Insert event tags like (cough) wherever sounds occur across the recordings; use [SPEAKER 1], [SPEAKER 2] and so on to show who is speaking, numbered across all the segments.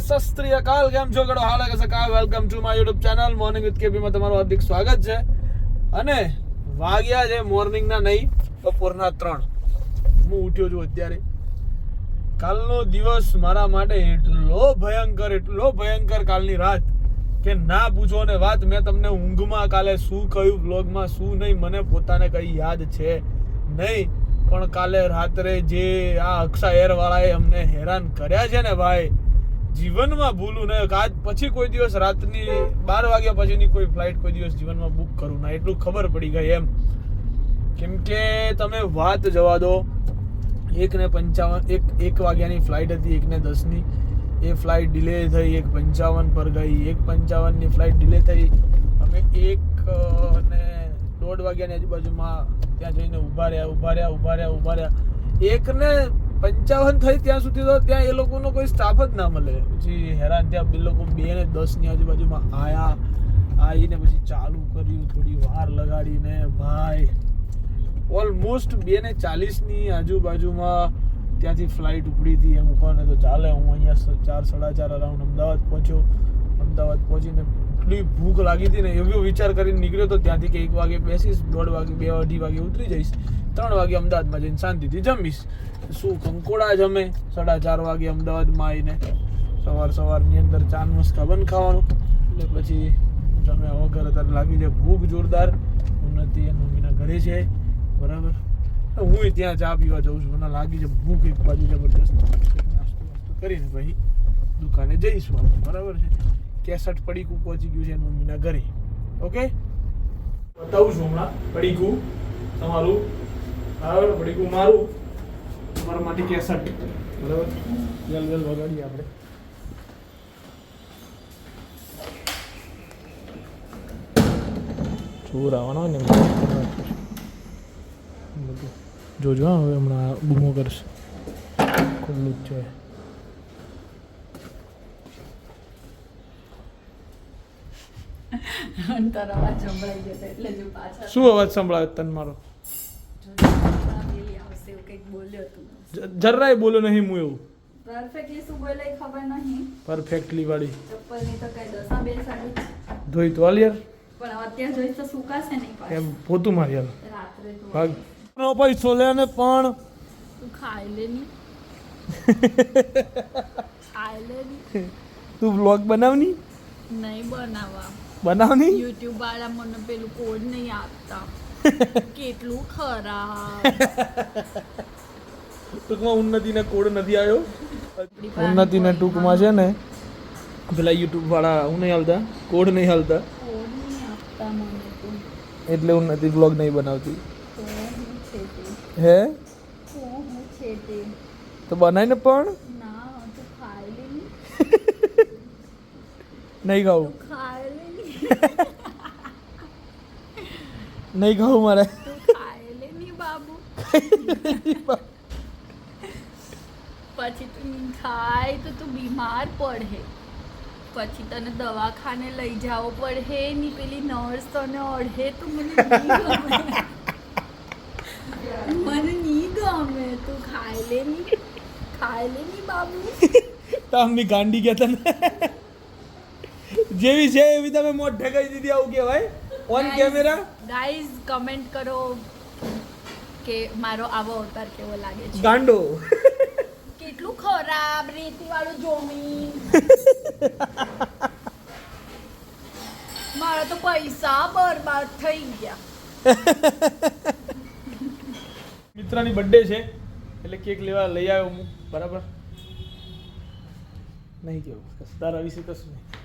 [SPEAKER 1] સસ્ત્રી અકાલ કેમ છો? ગડો હાલ કે સકા welcome to my YouTube channel morning with KP માં તમારું હાર્દિક સ્વાગત છે. અને વાગ્યા છે મોર્નિંગ ના નહીં, બપોરના ત્રણ. હું ઉઠ્યો છું અત્યારે. કાલનો દિવસ મારા માટે એટલો ભયંકર એટલો ભયંકર કાલની રાત કે ના પૂછો ને વાત મેં તમને ઊંઘમાં કાલે શું કહ્યું બ્લોગમાં શું નહીં, મને પોતાને કઈ યાદ છે નહીં. પણ કાલે રાત્રે જે આ અક્ષા એરવાળાએ અમને હેરાન કર્યા છે ને ભાઈ જીવનમાં ભૂલું ને આજ પછી કોઈ દિવસ રાતની બાર વાગ્યા પછીની કોઈ ફ્લાઇટ કોઈ દિવસ જીવનમાં બુક કરું ના એટલું ખબર પડી ગઈ એમ. કેમ કે તમે વાત જવા દો એક ને પંચાવન, એક એક વાગ્યાની ફ્લાઇટ હતી એક ને દસની. એ ફ્લાઇટ ડિલે થઈ, એક પંચાવન પર ગઈ, એક પંચાવનની ફ્લાઇટ ડિલે થઈ. અમે એક ને દોઢ વાગ્યાની આજુબાજુમાં ત્યાં જઈને ઊભા રહ્યા ઊભા રહ્યા ઊભા રહ્યા ઊભા રહ્યા. એક ને પંચાવન થઈ ત્યાં સુધી તો ત્યાં એ લોકોનો કોઈ સ્ટાફ જ ના મળે. પછી હેરાન થયા. બે લોકો બે ને દસની આજુબાજુમાં આયા. આવીને પછી ચાલુ કર્યું, થોડી વાર લગાડીને, ભાઈ. ઓલમોસ્ટ બે ને ચાલીસની આજુબાજુમાં ત્યાંથી ફ્લાઇટ ઉપડી હતી. એમ કોને તો ચાલે. હું અહીંયા ચાર, સાડા ચાર અરાઉન્ડ અમદાવાદ પહોંચ્યો. અમદાવાદ પહોંચીને એટલી ભૂખ લાગી હતી ને એવો વિચાર કરીને નીકળ્યો તો ત્યાંથી કે એક વાગે બેસીશ, દોઢ વાગે, બે, અઢી વાગે ઉતરી જઈશ. ત્રણ વાગે અમદાવાદમાં જઈને શાંતિથી જમીશ. શું કંકોડા જમે? સાડા ચાર વાગે અમદાવાદમાં આવીને સવાર સવારની અંદર ચાન મસ્કા બંધ ખાવાનું. એટલે પછી તમે વગર અત્યારે લાગી જાય ભૂખ જોરદાર. ઉન્નતિ એ મમ્મીના ઘરે છે. બરાબર? હું ત્યાં ચા પીવા જાઉં છું. મને લાગી છે ભૂખ એક બાજુ જબરદસ્ત નાસ્તો વાસ્તો કરીને પછી દુકાને જઈશું બરાબર છે? કેસઠ પડીકું પહોંચી ગયું છે એનું મમ્મીના ઘરે. ઓકે બતાવું છું હમણાં પડીકું, તમારું. બરાબર? પડીકું મારું. તમારા માટે કેસઠ બરાબર? જલ જલ વગાડીએ આપણે. ચોર આવવાનો ને જોજો હવે હમણાં બૂમો કરશે. ખુલ્લું જ છે.
[SPEAKER 2] અને તારો અવાજ સંભળાઈ ગયો એટલે જો પાછળ
[SPEAKER 1] શું અવાજ સંભળાવે તન મારો? જરાય બોલો નહીં હું એવું.
[SPEAKER 2] પરફેક્ટલી શું બોલે ખબર નહીં.
[SPEAKER 1] પરફેક્ટલી વાળી.
[SPEAKER 2] ચપ્પલની તો કઈ દસા બેસાડી.
[SPEAKER 1] ધોઈ તો હાલ યાર.
[SPEAKER 2] પણ અત્યારે જોઈ તો સુકાશે નહીં.
[SPEAKER 1] એમ પોતું મારી યાર.
[SPEAKER 2] રાત્રે તો
[SPEAKER 1] ભાગ. નો પૈસો લે ને પણ
[SPEAKER 2] તું ખાઈ લે ની. (laughs) ખાઈ લે ની.
[SPEAKER 1] તું બ્લોગ બનાવની?
[SPEAKER 2] નહીં બનાવવા.
[SPEAKER 1] બનાવની?
[SPEAKER 2] યુટ્યુબ વાળા મને પેલું કોડ નહીં આપતા. (laughs) કેટલું ખરાબ.
[SPEAKER 1] ટૂંકમાં ઉન્નતિને કોડ નથી આવ્યો. ઉન્નતિને ટૂંકમાં છે ને? પેલા યુટ્યુબ વાળા હું નહીં હાલતા? કોડ નહીં હાલતા?
[SPEAKER 2] કોડ નહીં આપતા મને તો.
[SPEAKER 1] એટલે ઉન્નતિ બ્લોગ નહીં બનાવતી.
[SPEAKER 2] હું તે.
[SPEAKER 1] બનાવીને પણ?
[SPEAKER 2] ના ખાઈ લે (laughs)
[SPEAKER 1] નહીં ખાવું. નહીં ખાવું મારે.
[SPEAKER 2] પછી તું ખાય તો તું બીમાર પડે. પછી તને દવાખાને લઈ જાવો પડે. ની પેલી નર્સ તને અડે તો મને મને નહીં ગમે. તું ખાઈ લે ની. ખાઈ લે ની બાબુ.
[SPEAKER 1] તો અમ્મી ગાંડી ગયા તને. જેવી છે એવી તમે મોઢ ઢગાઈ દીધી આવું કહેવાય? ઓન કેમેરા
[SPEAKER 2] ગાઈઝ કમેન્ટ કરો કે મારો આવો અવતાર કેવો લાગે છે.
[SPEAKER 1] ગાંડો.
[SPEAKER 2] કેટલું ખરાબ રેતી વાળું જોમી મારા તો પૈસા બરબાદ થઈ ગયા.
[SPEAKER 1] મિત્રની બર્થડે છે એટલે કેક લેવા લઈ આવ્યો હું. બરાબર? નહીં કેવું. તારા વિશે કશું નહીં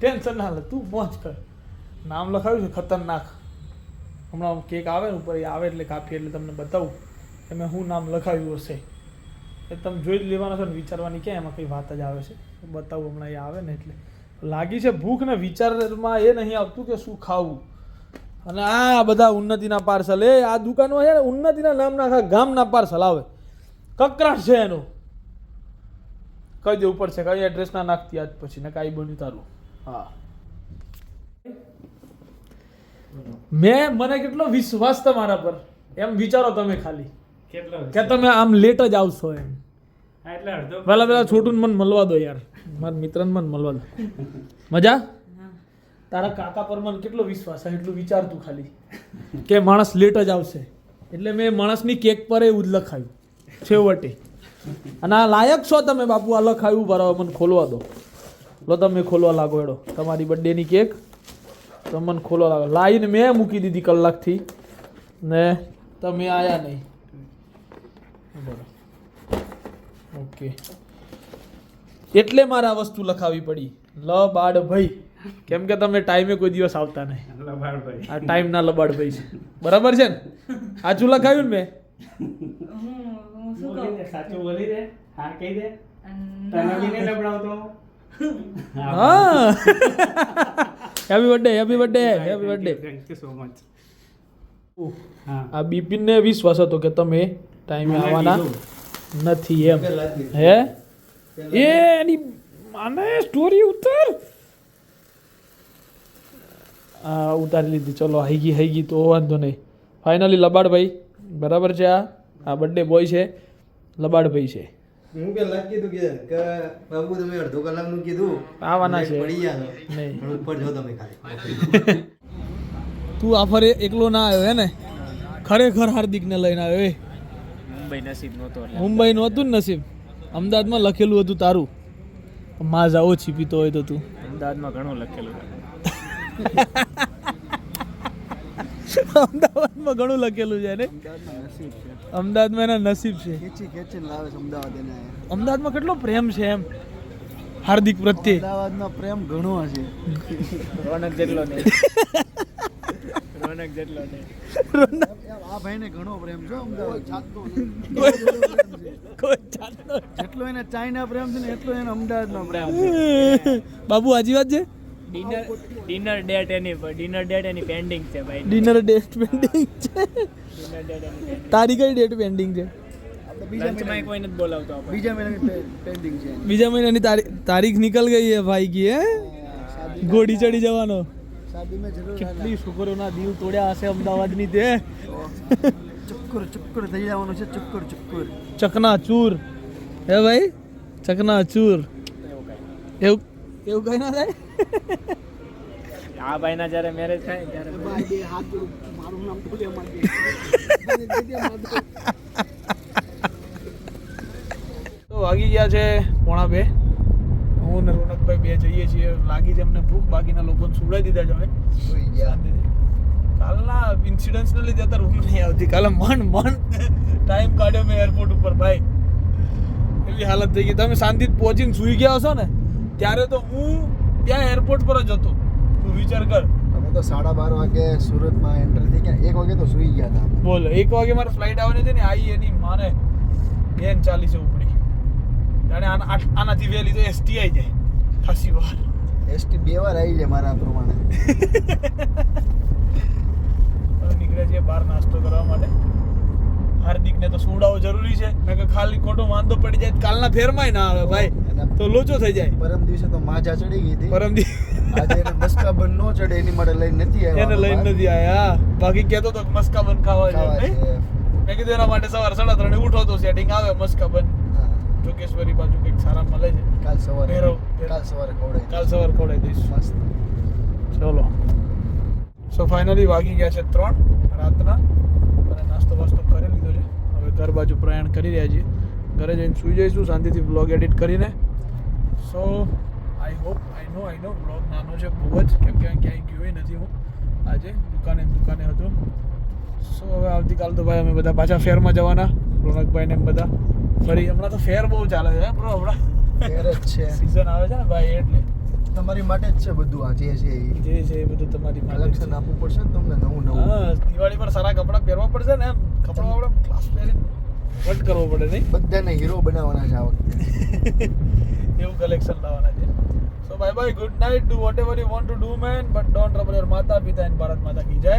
[SPEAKER 1] ટેન્શન ના લે, તું મોજ કર. નામ લખાવ્યું છે, ખતરનાક. હમણાં કેક આવે ને ઉપર, એ આવે એટલે કાપી એટલે તમને બતાવું કે મેં શું નામ લખાવ્યું હશે. એ તમે જોઈ જ લેવાના છો ને, વિચારવાની ક્યાં એમાં કંઈ વાત જ આવે છે. બતાવું હમણાં એ આવે ને એટલે. લાગી છે ભૂખ ને વિચારમાં એ નહીં આવતું કે શું ખાવું. અને આ બધા ઉન્નતિના પાર્સલ. એ આ દુકાનમાં છે ને, ઉન્નતિના નામના આખા ગામના પાર્સલ આવે. કકરાટ છે એનો. કઈ ઉપર છે કઈ એડ્રેસ ના નાખતી આજ પછી ને કાંઈ બન્યું તારું. હા. મેં મને કેટલો વિશ્વાસ તમારા પર? એમ વિચારો તમે ખાલી.
[SPEAKER 3] કેટલો
[SPEAKER 1] કે તમે આમ લેટ જ આવશો એમ. પેલા પેલા છોટું મને મળવા દો યાર. મારા મિત્રને મને મળવા દો. મજા? તારા કાકા પર મને કેટલો વિશ્વાસ એટલું વિચારતું ખાલી. કે માણસ લેટ જ આવશે. એટલે મેં માણસની કેક પર એવું ઉદ લખાયું. છેવટે. અને આ લાયક છો તમે બાપુ આ લખાયું બરાબર મને ખોલવા દો. લો તમે ખોલવા લાગો એડો તમારી બર્થડેની કેક તમે મને ખોલવા લાગો. લાઈન મેં મૂકી દીધી કલાકથી. ને તમે આવ્યા નહીં. બરાબર. ઓકે એટલે મારે આ વસ્તુ લખાવી પડી. લ બાડ ભાઈ કેમ કે તમે ટાઈમે કોઈ દિવસ આવતા નહીં. આ ટાઈમ ના લબાડ ભાઈ છે. બરાબર છે ને? સાચું લખાવ્યું ને મેં?
[SPEAKER 3] સાચું બોલી દે હા કહી દે. તને લબડાવતો?
[SPEAKER 1] હા. Happy birthday happy birthday happy birthday
[SPEAKER 3] thank you so much હા.
[SPEAKER 1] આ બિપિનને વિશ્વાસ હતો કે તમે ટાઈમે આવવાના નથી એમ. હે? એ એની માને સ્ટોરી ઉતાર. આ ઉતારી લીધી. ચલો હાઈ ગઈ હાઈ ગઈ તો વાંધો નહીં. ફાઇનલી લબાડભાઈ. બરાબર છે આ? આ બર્થડે બોય છે. લબાડભાઈ છે.
[SPEAKER 4] હું પેલા જ કીધું કે કે બાબુ તમે અડધો કલાકનું કીધું.
[SPEAKER 1] આવવાના છે.
[SPEAKER 4] પડી ગયા.
[SPEAKER 1] નહીં.
[SPEAKER 4] ઉપર જો તમે ખાલી.
[SPEAKER 1] તું આ ફરે એકલો ના આવ્યો હે ને? ખરેખર હાર્દિકને લઈને આવ્યો એ
[SPEAKER 3] મુંબઈ નસીબ નહોતો એટલે.
[SPEAKER 1] મુંબઈ નહોતું ને નસીબ? અમદાવાદમાં લખેલું હતું તારું. માં ઓછી છીપીતો હોય તો તું.
[SPEAKER 3] અમદાવાદમાં ઘણું લખેલું (laughs)
[SPEAKER 1] અમદાવાદમાં ઘણું લખેલું છે ને? અમદાવાદમાં એના નસીબ છે.
[SPEAKER 4] ખેંચી ખેંચીને લાવે છે અમદાવાદ એને.
[SPEAKER 1] અમદાવાદમાં કેટલો પ્રેમ છે એમ? હાર્દિક પ્રત્યે.
[SPEAKER 4] અમદાવાદનો પ્રેમ ઘણો હશે.
[SPEAKER 3] રોનક જેટલો નહીં. રોનક જેટલો નહીં.
[SPEAKER 4] આ ભાઈને ઘણો પ્રેમ છે અમદાવાદ.
[SPEAKER 1] કોઈ જાતનો
[SPEAKER 4] જેટલો એને ચાઇના પ્રેમ છે. ને એટલો એને અમદાવાદનો પ્રેમ
[SPEAKER 1] બાબુ આજી વાત છે?
[SPEAKER 3] ડિનર ડિનર ડેટ એની ડિનર ડેટ એની પેન્ડિંગ છે ભાઈ.
[SPEAKER 1] ડિનર ડેટ પેન્ડિંગ છે.
[SPEAKER 3] ડિનર ડેટ એની
[SPEAKER 1] તારી કઈ ડેટ પેન્ડિંગ છે?
[SPEAKER 3] લંચમાં કોઈ નથી બોલાવતો આપણે.
[SPEAKER 4] બીજા મહિનાની પેન્ડિંગ છે.
[SPEAKER 1] બીજા મહિનાની તારીખ તારીખ નીકળ ગઈ છે ભાઈ કી હે? ઘોડી ચડી જવાનો. કેટલી છોકરીઓના દિલ તોડ્યા હશે અમદાવાદની તે.
[SPEAKER 4] ચક્કર ચક્કર થઈ જવાનું છે ચક્કર ચક્કર.
[SPEAKER 1] ચકના ચૂર હે ભાઈ? ચકના ચૂર એવું એવું કઈ ના થાય?
[SPEAKER 3] આ ભાઈના જ્યારે મેરેજ થાય ત્યારે
[SPEAKER 4] ભાઈ હાથ મારું નામ તો
[SPEAKER 1] વાગી ગયા છે પોણા બે. હું ને રોનકભાઈ બે જઈએ છીએ. લાગી છે અમને ભૂખ. બાકીના લોકોને સુવડાવી દીધા છે અમે. કાલના ઇન્સિડન્ટ્સને લીધે અત્યારે ઊંઘ નહીં આવતી. કાલે મન મન. ટાઈમ કાઢ્યો મેં એરપોર્ટ ઉપર ભાઈ. એવી હાલત થઈ ગઈ. તમે શાંતિથી પહોંચીને સૂઈ ગયા હશો ને? ત્યારે તો હું ત્યાં એરપોર્ટ પર જ હતો. તું વિચાર કર.
[SPEAKER 4] અમે તો સાડા બાર વાગે સુરતમાં એન્ટર થઈ ગયા. એક વાગે તો સુઈ ગયા હતા
[SPEAKER 1] બોલ એક વાગે મારે ફ્લાઇટ આવવાની હતી ને આવી એની માને બેન ચાલીસે ઉપડી જાણે આના આનાથી વહેલી તો એસટી આવી જાય. ખાસી વાર.
[SPEAKER 4] એસટી બે વાર આવી જાય મારા પ્રમાણે.
[SPEAKER 1] નીકળ્યા છીએ બહાર નાસ્તો કરવા માટે. હાર્દિકને તો સુવડાવવો જરૂરી છે. મેં કે ખાલી ખોટો વાંધો પડી જાય કાલના ફેરમાંય ના આવે ભાઈ. તો લોચો થઈ જાય.
[SPEAKER 4] પરમ દિવસે તો માજા ચડી ગઈ હતી.
[SPEAKER 1] પરમ
[SPEAKER 4] આજે એને મસ્કા નો ચડે એની માટે લઈને નથી આવ્યા
[SPEAKER 1] એને લઈને નથી આયા બાકી કહેતો તો મસ્કાબન મસ્કા ખાવા જાય મેં કીધું એના માટે સવારે સાડા ત્રણે ઉઠો તો સેટિંગ આવે
[SPEAKER 4] મસ્કાબન.
[SPEAKER 1] જોગેશ્વરી બાજુ કંઈક સારા મળે છે.
[SPEAKER 4] કાલ સવારે
[SPEAKER 1] ભેરવ.
[SPEAKER 4] કાલ સવારે ખવડાવી
[SPEAKER 1] કાલ સવારે ખવડાવી દઈશ.
[SPEAKER 4] મસ્ત.
[SPEAKER 1] ચલો. સો ફાઇનલી વાગી ગયા છે ત્રણ રાતના. અને નાસ્તો વાસ્તો કરી લીધો છે. હવે ઘર બાજુ પ્રયાણ કરી રહ્યા છીએ. ઘરે જઈને સૂઈ જઈશું શાંતિથી બ્લોગ એડિટ કરીને. સો I hope I no I no blog નાનો છે બહુ જ. કેમ કે ક્યાંય ગયો નથી હું. આજે દુકાને દુકાને હતો. સો હવે આવતીકાલ તો ભાઈ અમે બધા પાછા ફેરમાં જવાના રોનકભાઈ ને એમ બધા. ફરી હમણાં તો ફેર બહુ ચાલે છે બ્રો હમણાં?
[SPEAKER 4] ફેર જ છે.
[SPEAKER 1] સિઝન આવે છે ને ભાઈ એટલે.
[SPEAKER 4] તમારી માટે જ છે બધું આ જે છે એ
[SPEAKER 1] જે છે એ બધું તમારી
[SPEAKER 4] કલેક્શન આપવું પડશે ને તમને નવું નવું.
[SPEAKER 1] હા દિવાળી પર સારા કપડાં પહેરવા પડશે ને એમ. કપડાં આપણે ક્લાસ પહેરીને કટ કરવો પડે નહીં?
[SPEAKER 4] બધાને હીરો બનાવવાના છે આવડે (laughs)
[SPEAKER 1] એવું કલેક્શન લાવવાના છે. So bye bye good night do whatever you want to do man but don't rubber your માતા પિતા એન્ડ ભારત માતા કી જય.